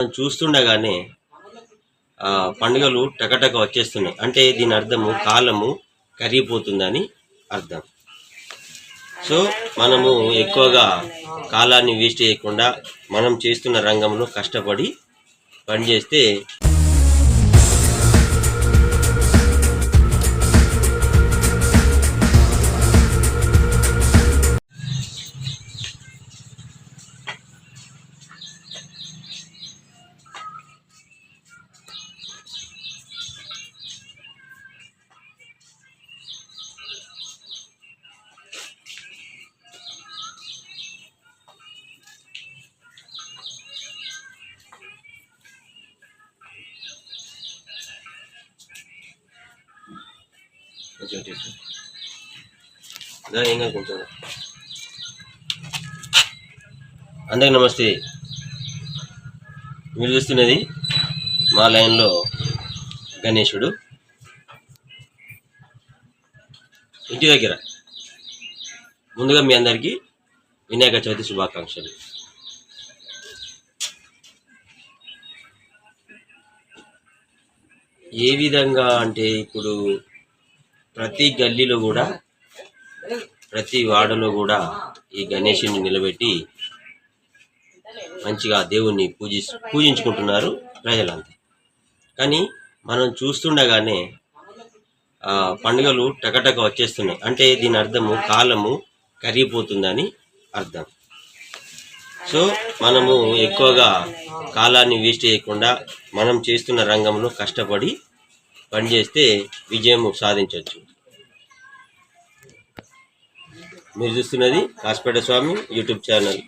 మనం చూస్తుండగానే పండుగలు టకటక వచ్చేస్తున్నాయి. అంటే దీని అర్థము కాలము కరిగిపోతుందని అర్థం. సో మనము ఎక్కువగా కాలాన్ని వేస్ట్ చేయకుండా మనం చేస్తున్న రంగంలో కష్టపడి పనిచేస్తే కొంచెం తీసుకో. కొంచెం అందరికి నమస్తే. మీరు చూస్తున్నది మా లైన్లో గణేశుడు. ఇంటి దగ్గర. ముందుగా మీ అందరికీ వినాయక చవితి శుభాకాంక్షలు. ఏ విధంగా అంటే ఇప్పుడు ప్రతి గల్లీలో కూడా ప్రతి వాడలో కూడా ఈ గణేషుని నిలబెట్టి మంచిగా దేవుణ్ణి పూజి పూజించుకుంటున్నారు ప్రజలంతా. కానీ మనం చూస్తుండగానే పండుగలు టకటక వచ్చేస్తున్నాయి. అంటే దీని అర్థము కాలము కరిగిపోతుందని అర్థం. సో మనము ఎక్కువగా కాలాన్ని వేస్ట్ చేయకుండా మనం చేస్తున్న రంగంలో కష్టపడి పనిచేస్తే విజయం సాధించవచ్చు. మీరు చూస్తున్నది కాస్పేట స్వామి యూట్యూబ్ ఛానల్.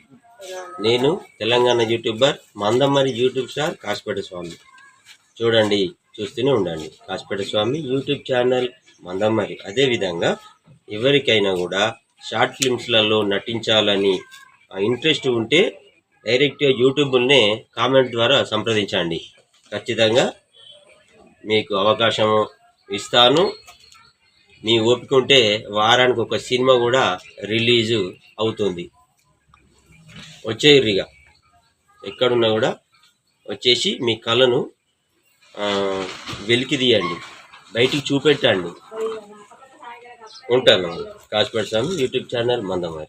నేను Telangana YouTuber Mandamarri YouTube star Kaspeta Swamy. చూడండి చూస్తూనే ఉండండి. కాస్పేట స్వామి యూట్యూబ్ ఛానల్ మందమ్మరి అదేవిధంగా ఎవరికైనా కూడా షార్ట్ ఫిల్మ్స్లలో నటించాలని ఇంట్రెస్ట్ ఉంటే డైరెక్ట్గా యూట్యూబ్నే కామెంట్ ద్వారా సంప్రదించండి. ఖచ్చితంగా మీకు అవకాశం ఇస్తాను. మీ ఓపిక ఉంటే వారానికి ఒక సినిమా కూడా రిలీజ్ అవుతుంది. వచ్చేయర్రిగా. ఎక్కడున్నా కూడా వచ్చేసి మీ కళను వెలికి తీయండి. బయటికి చూపెట్టండి. ఉంటాను. Kasipeta Swami YouTube channel Mandamarri.